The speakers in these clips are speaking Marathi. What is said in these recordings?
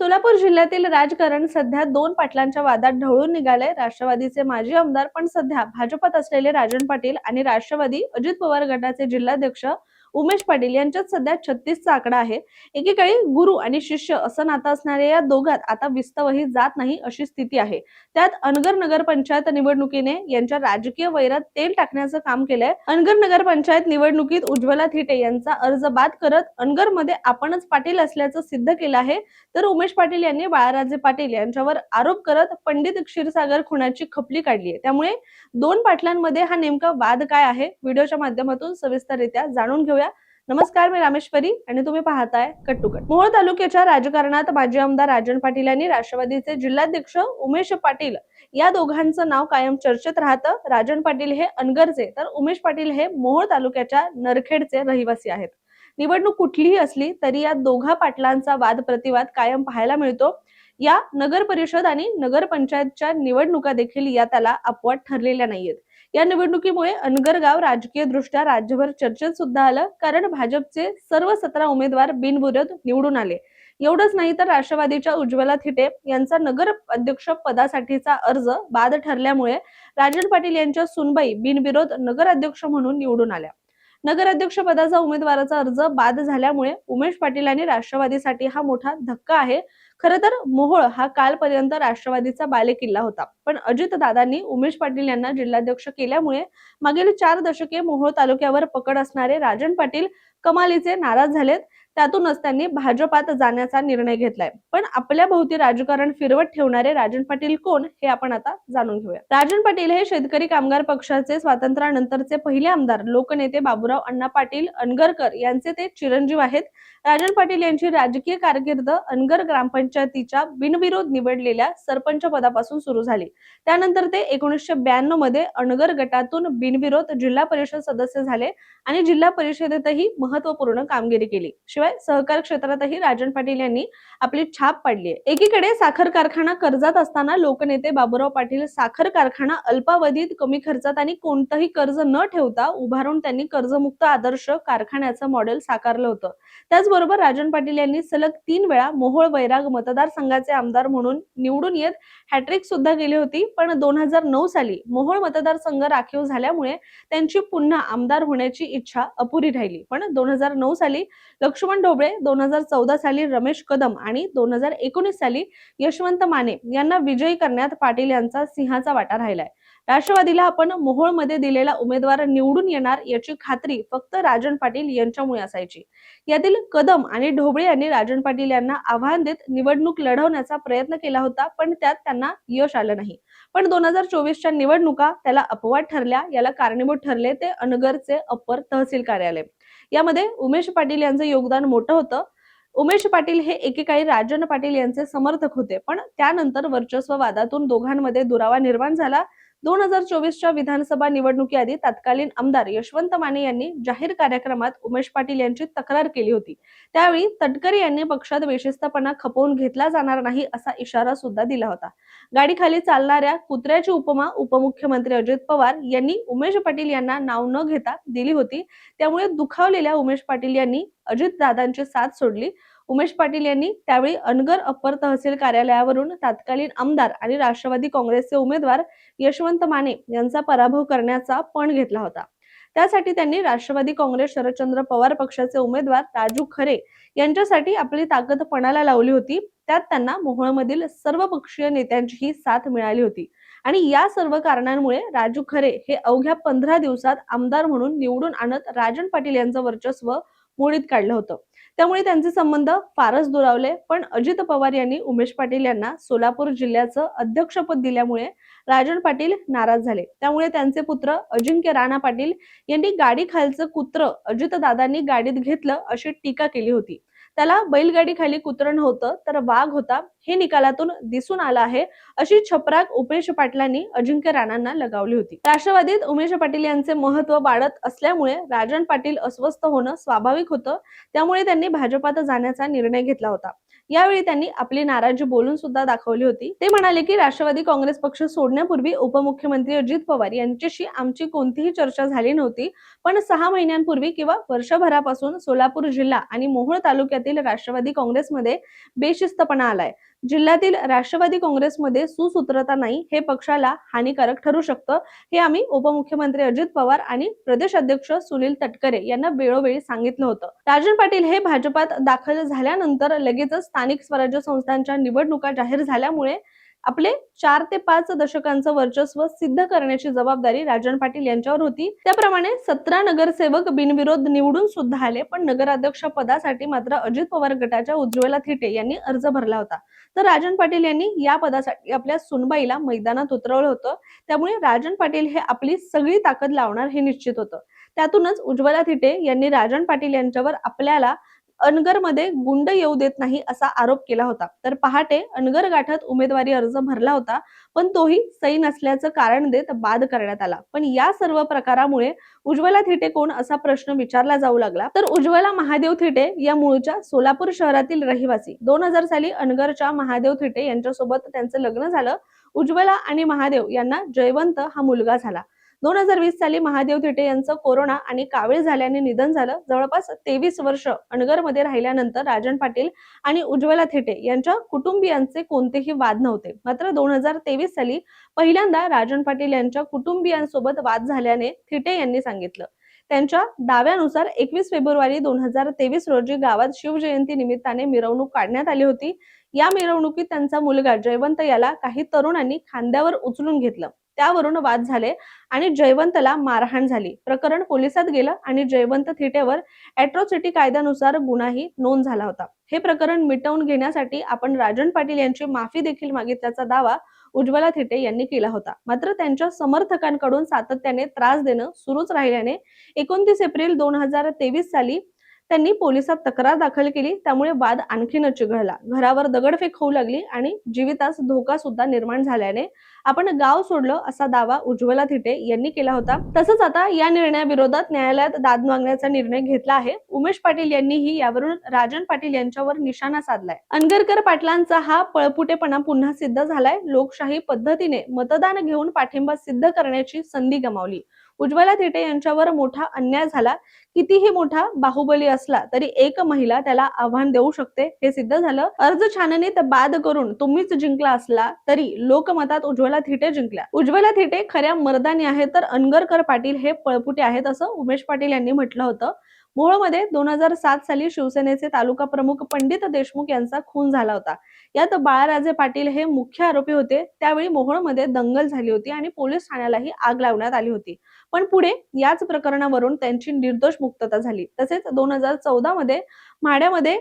सोलापूर जिल्ह्यातील राजकारण सध्या दोन पाटलांच्या वादात ढवळून निघाले राष्ट्रवादीचे माजी आमदार पण सध्या भाजपात असलेले राजन पाटील आणि राष्ट्रवादी अजित पवार गटाचे जिल्हाध्यक्ष उमेश पाटील यांच्यात सध्या छत्तीसचा आकडा आहे. एकेकाळी गुरु आणि शिष्य असं नातं असणाऱ्या या दोघात आता विस्तवही जात नाही अशी स्थिती आहे. त्यात अनगर नगरपंचायत निवडणुकीने यांच्या राजकीय वैरात तेल टाकण्याचं काम केलंय. अनगर नगर पंचायत निवडणुकीत उज्ज्वला थिटे यांचा अर्ज बाद करत अनगरमध्ये आपणच पाटील असल्याचं सिद्ध केलं आहे. तर उमेश पाटील यांनी बाळाराजे पाटील यांच्यावर आरोप करत पंडित क्षीरसागर खुनाची खपली काढली आहे त्यामुळे दोन पाटलांमध्ये हा नेमका वाद काय आहे? व्हिडिओच्या माध्यमातून सविस्तररित्या जाणून घेऊया. नमस्कार मी रामेश्वरी आणि तुम्ही पाहताय कट टू कट मोहोळ तालुक्याच्या राजकारणात माजी आमदार राजन पाटील यांनी राष्ट्रवादीचे जिल्हाध्यक्ष उमेश पाटील या दोघांचं नाव कायम चर्चेत राहतं. राजन पाटील हे अनगरचे तर उमेश पाटील हे मोहोळ तालुक्याच्या नरखेडचे रहिवासी आहेत. निवडणूक कुठलीही असली तरी या दोघा पाटलांचा वाद प्रतिवाद कायम पाहायला मिळतो. या नगर परिषद आणि नगर पंचायतच्या निवडणुका देखील या त्याला अपवाद ठरलेल्या नाहीयेत. या निवडणुकीमुळे अनगरगाव राजकीय दृष्ट्या राज्यभर चर्चेत सुद्धा आलं कारण भाजपचे सर्व सतरा उमेदवार बिनविरोध निवडून आले. एवढंच नाही तर राष्ट्रवादीच्या उज्ज्वला थिटे यांचा नगर अध्यक्ष पदासाठीचा अर्ज बाद ठरल्यामुळे राजन पाटील यांच्या सुनबाई बिनविरोध नगर अध्यक्ष म्हणून निवडून आल्या. नगराध्यक्ष पदाचा उमेदवाराचा अर्ज बाद झाल्यामुळे उमेश पाटील यांनी राष्ट्रवादीसाठी हा मोठा धक्का आहे. खर तर मोहोळ हा कालपर्यंत राष्ट्रवादीचा बालेकिल्ला होता. पण अजित दादांनी उमेश पाटील यांना जिल्हाध्यक्ष केल्यामुळे मागील चार दशके मोहोळ तालुक्यावर पकड असणारे राजन पाटील कमालीचे नाराज झालेत. त्यातूनच त्यांनी भाजपात जाण्याचा निर्णय घेतलाय. पण आपल्या भोवती राजकारण फिरवत ठेवणारे राजन पाटील कोण हे आपण आता जाणून घेऊया. राजन पाटील हे शेतकरी कामगार पक्षाचे स्वातंत्र्यानंतरचे पहिले आमदार लोकनेते बाबूराव अण्णा पाटील अनगरकर यांचे ते चिरंजीव आहेत. राजन पाटील यांची राजकीय कारकीर्द अनगर ग्रामपंचायतीच्या बिनविरोध निवडलेल्या सरपंच पदापासून सुरू झाली. त्यानंतर ते एकोणीसशे ब्याण्णवमध्ये अनगर गटातून बिनविरोध जिल्हा परिषद सदस्य झाले आणि जिल्हा परिषदेतही महत्त्वपूर्ण कामगिरी केली. शिवाय सहकार क्षेत्रातही राजन पाटील यांनी आपली छाप पाडली आहे एकीकडे साखर कारखाना कर्जात असताना लोकनेते बाबूराव पाटील साखर कारखाना अल्पावधीत कमी खर्चात आणि कोणतंही कर्ज न ठेवता उभारून त्यांनी कर्जमुक्त आदर्श कारखान्याचं मॉडेल साकारलं होतं. त्याचबरोबर राजन पाटील यांनी सलग तीन वेळा मोहोळ वैराग मतदारसंघाचे आमदार म्हणून निवडून येत हॅट्रिक सुद्धा केली होती. पण दोन हजार नऊ साली मोहोळ मतदारसंघ राखीव झाल्यामुळे त्यांची पुन्हा आमदार होण्याची इच्छा अपुरी राहिली. पण दोन हजार नऊ साली लक्ष्मण ढोबळे दोन हजार चौदा साली रमेश कदम आणि दोन हजार एकोणीस साली यशवंत माने यांना विजयी करण्यात पाटील यांचा सिंहाचा वाटा राहिलाय. राष्ट्रवादीला आपण मोहोळमध्ये दिलेला उमेदवार निवडून येणार याची खात्री फक्त राजन पाटील यांच्यामुळे असायची. यातील कदम आणि ढोबळे यांनी राजन पाटील यांना आव्हान देत निवडणूक लढवण्याचा प्रयत्न केला होता पण त्यात त्यांना यश आलं नाही. पण दोन हजार चोवीसच्या निवडणुका त्याला अपवाद ठरल्या याला कारणीभूत ठरले ते अनगरचे अप्पर तहसील कार्यालय. यामध्ये उमेश पाटील यांचं योगदान मोठं होतं. उमेश पाटील हे एकेकाळी राजन पाटील यांचे समर्थक होते पण त्यानंतर वर्चस्व वादातून दोघांमध्ये दुरावा निर्माण झाला. दोन हजार चोवीसच्या विधानसभा निवडणुकीआधी तत्कालीन आमदार यशवंत माने यांनी जाहीर कार्यक्रमात उमेश पाटील यांची तक्रार केली होती. त्यावेळी तटकरे यांनी पक्षात बेशिस्तपणा खपवून घेतला जाणार नाही असा इशारा सुद्धा दिला होता. गाडीखाली चालणाऱ्या कुत्र्याची उपमा उपमुख्यमंत्री अजित पवार यांनी उमेश पाटील यांना नाव न घेता दिली होती. त्यामुळे दुखावलेल्या उमेश पाटील यांनी अजित दादांची साथ सोडली. उमेश पाटील यांनी त्यावेळी अनगर अप्पर तहसील कार्यालयावरून तत्कालीन आमदार आणि राष्ट्रवादी काँग्रेसचे उमेदवार यशवंत माने यांचा पराभव करण्याचा पण घेतला होता. त्यासाठी त्यांनी राष्ट्रवादी काँग्रेस शरदचंद्र पवार पक्षाचे उमेदवार राजू खरे यांच्यासाठी आपली ताकद पणाला लावली होती. त्यात त्यांना मोहोळमधील सर्व पक्षीय नेत्यांचीही साथ मिळाली होती. आणि या सर्व कारणांमुळे राजू खरे हे अवघ्या पंधरा दिवसात आमदार म्हणून निवडून आणत राजन पाटील यांचं वर्चस्व मोडीत काढलं होतं. त्यामुळे त्यांचे संबंध फारच दुरावले. पण अजित पवार यांनी उमेश पाटील यांना सोलापूर जिल्ह्याचं अध्यक्षपद दिल्यामुळे राजन पाटील नाराज झाले. त्यामुळे त्यांचे पुत्र अजिंक्य राणा पाटील यांनी गाडी खालचं कुत्र अजितदादांनी गाडीत घेतलं अशी टीका केली होती. त्याला बैलगाडी खाली होतं तर वाघ होता. हे निकालातून दिसून आलं आहे. अशी छपराक उमेश पाटलांनी अजिंक्य राणांना लगावली होती. राष्ट्रवादीत उमेश पाटील यांचे महत्त्व वाढत असल्यामुळे राजन पाटील अस्वस्थ होणं स्वाभाविक होतं. त्यामुळे त्यांनी भाजपात जाण्याचा निर्णय घेतला होता. यावेळी त्यांनी आपली नाराजी बोलून सुद्धा दाखवली होती. ते म्हणाले की राष्ट्रवादी काँग्रेस पक्ष सोडण्यापूर्वी उपमुख्यमंत्री अजित पवार यांच्याशी आमची कोणतीही चर्चा झाली नव्हती. पण सहा महिन्यांपूर्वी किंवा वर्षभरापासून सोलापूर जिल्हा आणि मोहोळ तालुक्यातील राष्ट्रवादी काँग्रेसमध्ये बेशिस्तपणा आलाय. जिल्ह्यातील राष्ट्रवादी काँग्रेसमध्ये सुसूत्रता नाही हे पक्षाला हानिकारक ठरू शकतं हे आम्ही उपमुख्यमंत्री अजित पवार आणि प्रदेश अध्यक्ष सुनील तटकरे यांना वेळोवेळी सांगितलं होतं. राजन पाटील हे भाजपात दाखल झाल्यानंतर लगेचच स्थानिक स्वराज्य संस्थांच्या निवडणुका जाहीर झाल्यामुळे आपले चार ते पाच दशकांचं वर्चस्व सिद्ध करण्याची जबाबदारी राजन पाटील यांच्यावर होती. त्याप्रमाणे सतरा नगरसेवक बिनविरोध निवडून सुद्धा आले पण नगराध्यक्ष पदासाठी मात्र अजित पवार गटाच्या उज्ज्वला थिटे यांनी अर्ज भरला होता. तर राजन पाटील यांनी या पदासाठी आपल्या सुनबाईला मैदानात उतरवलं होतं. त्यामुळे राजन पाटील हे आपली सगळी ताकद लावणार हे निश्चित होतं. त्यातूनच उज्ज्वला थिटे यांनी राजन पाटील यांच्यावर आपल्याला अनगरमध्ये गुंड येऊ देत नाही असा आरोप केला होता. तर पहाटे अनगर गाठत उमेदवारी अर्ज भरला होता पण तोही सही नसल्याचं कारण देत बाद करण्यात आला. पण या सर्व प्रकारामुळे उज्ज्वला थिटे कोण असा प्रश्न विचारला जाऊ लागला. तर उज्ज्वला महादेव थिटे या मूळच्या सोलापूर शहरातील रहिवासी. दोन हजार साली अनगरच्या महादेव थिटे यांच्यासोबत त्यांचं लग्न झालं. उज्ज्वला आणि महादेव यांना जयवंत हा मुलगा झाला. दोन हजार वीस साली महादेव थिटे यांचं कोरोना आणि कावीळ झाल्याने निधन झालं. जवळपास तेवीस वर्ष अणगरमध्ये राहिल्यानंतर राजन पाटील आणि उज्ज्वला थिटे यांच्या कुटुंबियांचे कोणतेही वाद नव्हते. मात्र दोन हजार तेवीस साली पहिल्यांदा राजन पाटील यांच्या कुटुंबियांसोबत वाद झाल्याने थिटे यांनी सांगितलं. त्यांच्या दाव्यानुसार एकवीस फेब्रुवारी दोन हजार तेवीस रोजी गावात शिवजयंती निमित्ताने मिरवणूक काढण्यात आली होती. या मिरवणुकीत त्यांचा मुलगा जयवंत याला काही तरुणांनी खांद्यावर उचलून घेतलं. त्यावरून वाद झाले आणि जयवंतला मारहाण झाली. प्रकरण पोलिसात गेलं आणि जयवंत थिटेवर अॅट्रॉसिटी कायद्यानुसार गुन्हाही नोंद झाला होता. हे प्रकरण मिटवून घेण्यासाठी आपण राजन पाटील यांची माफी देखील मागितल्याचा दावा उज्ज्वला थिटे यांनी केला होता. मात्र त्यांच्या समर्थकांकडून सातत्याने त्रास देणं सुरूच राहिल्याने एकोणतीस एप्रिल दोन हजार तेवीस साली त्यांनी पोलिसात तक्रार दाखल केली त्यामुळे वाद आणखीनच चिघळला. घरावर दगडफेक होऊ लागली आणि जीवितास धोका सुद्धा निर्माण झाल्याने आपण गाव सोडलं असा दावा उज्ज्वला थिटे यांनी केला होता. तसंच आता या निर्णयाविरोधात न्यायालयात दाद मागण्याचा निर्णय घेतला आहे. उमेश पाटील यांनीही यावरून राजन पाटील यांच्यावर निशाणा साधलाय. अनगरकर पाटलांचा हा पळपुटेपणा पुन्हा सिद्ध झालाय. लोकशाही पद्धतीने मतदान घेऊन पाठिंबा सिद्ध करण्याची संधी गमावली. उज्ज्वला थिटे यांच्यावर मोठा अन्याय झाला. कितीही मोठा बाहुबली असला तरी एक महिला त्याला आव्हान देऊ शकते. हे सिद्ध झालं. अर्ज छाननीत बाद करून तुम्हीच जिंकला असला तरी लोकमतात उज्ज्वला थिटे जिंकल्या. उज्ज्वला थिटे खऱ्या मर्दानी आहेत तर अनगरकर पाटील हे पळपुटे आहेत असं उमेश पाटील यांनी म्हटलं होतं. मोहोळमध्ये दोन हजार सात साली शिवसेनेचे तालुका प्रमुख पंडित देशमुख यांचा खून झाला होता. यात बाळाराजे पाटील हे मुख्य आरोपी होते. त्यावेळी मोहोळमध्ये दंगल झाली होती आणि पोलीस ठाण्यालाही आग लावण्यात आली होती. पण पुढे याच प्रकरणावरून त्यांची निर्दोष मुक्तता झाली. तसेच दोन हजार चौदा मध्ये माड्यामध्ये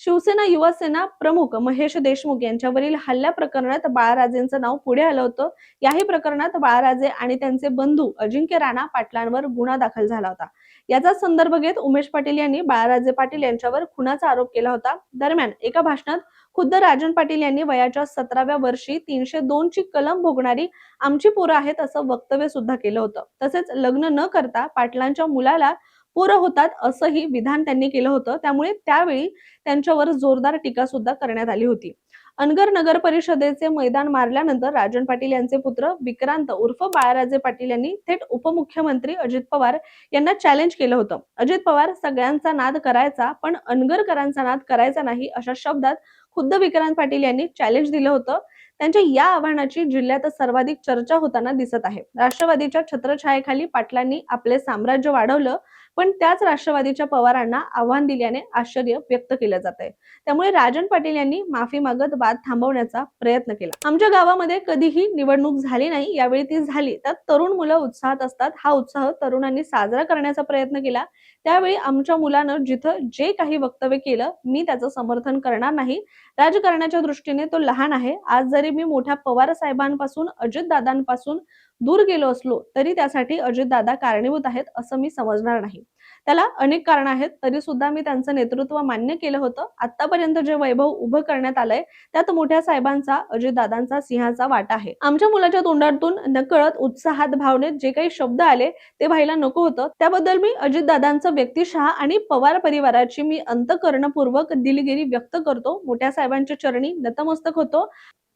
शिवसेना युवासेना प्रमुख महेश देशमुख यांच्यावरील हल्ल्या प्रकरणात बाळाराजेंचं नाव पुढे आलं होतं. याही प्रकरणात बाळाराजे आणि त्यांचे बंधू अजिंक्य राणा पाटलांवर गुन्हा दाखल झाला होता. याचा संदर्भ घेत उमेश पाटील यांनी बाळाराजे पाटील यांच्यावर खुनाचा आरोप केला होता. दरम्यान एका भाषणात खुद्द राजन पाटील यांनी वयाच्या सतराव्या वर्षी तीनशे दोन ची कलम भोगणारी आमची पोरं आहेत असं वक्तव्य सुद्धा केलं होतं. तसेच लग्न न करता पाटलांच्या मुलाला पोरं होतात असंही विधान त्यांनी केलं होतं. त्यामुळे त्यावेळी त्यांच्यावर जोरदार टीका सुद्धा करण्यात आली होती. अनगर नगर परिषदेचे मैदान मारल्यानंतर राजन पाटील यांचे पुत्र विक्रांत उर्फ बाळाराजे पाटील यांनी थेट उपमुख्यमंत्री अजित पवार यांना चॅलेंज केलं होतं. अजित पवार सगळ्यांचा नाद करायचा पण अनगरकरांचा नाद करायचा नाही अशा शब्दात खुद्द विक्रांत पाटील यांनी चॅलेंज दिलं होतं. त्यांच्या या आव्हानाची जिल्ह्यात सर्वाधिक चर्चा होताना दिसत आहे. राष्ट्रवादीच्या छत्रछायेखाली पाटलांनी आपले साम्राज्य वाढवलं पण त्याच राष्ट्रवादीच्या पवारांना आव्हान दिल्याने आश्चर्य व्यक्त केलं जात आहे त्यामुळे राजन पाटील यांनी माफी मागत वाद थांबवण्याचा प्रयत्न केला. आमच्या गावामध्ये कधीही निवडणूक झाली नाही यावेळी ती झाली. त्यात तरुण मुलं उत्साहात असतात. हा उत्साह तरुणांनी साजरा करण्याचा प्रयत्न केला. त्यावेळी आमच्या मुलानं जिथं जे काही वक्तव्य केलं मी त्याचं समर्थन करणार नाही. राजकारणाच्या दृष्टीने तो लहान आहे. आज जरी मी मोठ्या पवार साहेबांपासून अजितदादांपासून दूर गेलो असलो तरी त्यासाठी अजितदादा कारणीभूत आहेत असं मी समजणार नाही. त्याला अनेक कारण आहेत तरी सुद्धा मी त्यांचं नेतृत्व मान्य केलं होतं. आतापर्यंत जे वैभव उभं करण्यात आलंय त्यात मोठ्या साहेबांचा अजितदादांचा सिंहाचा वाटा आहे. आमच्या मुलाच्या तोंडातून नकळत उत्साहात भावनेत जे काही शब्द आले ते व्हायला नको होतं. त्याबद्दल मी अजितदादांचं व्यक्तिशहा आणि पवार परिवाराची मी अंतकरणपूर्वक दिलगिरी व्यक्त करतो. मोठ्या साहेबांच्या चरणी नतमस्तक होतो.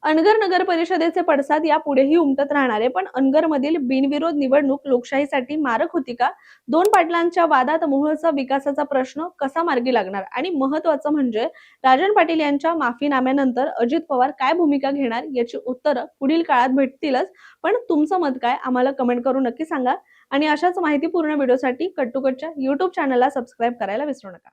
अनगर नगर परिषदेचे पडसाद यापुढेही उमटत राहणार आहे पण अनगर मधील बिनविरोध निवडणूक लोकशाहीसाठी मारक होती का? दोन पाटलांच्या वादात मोहळचा विकासाचा प्रश्न कसा मार्गी लागणार? आणि महत्वाचं म्हणजे राजन पाटील यांच्या माफीनाम्यानंतर अजित पवार काय भूमिका घेणार याची उत्तरं पुढील काळात भेटतीलच. पण तुमचं मत काय? आम्हाला कमेंट करून नक्की सांगा. आणि अशाच माहितीपूर्ण व्हिडिओसाठी कट्टुकटच्या युट्यूब चॅनलला सबस्क्राईब करायला विसरू नका.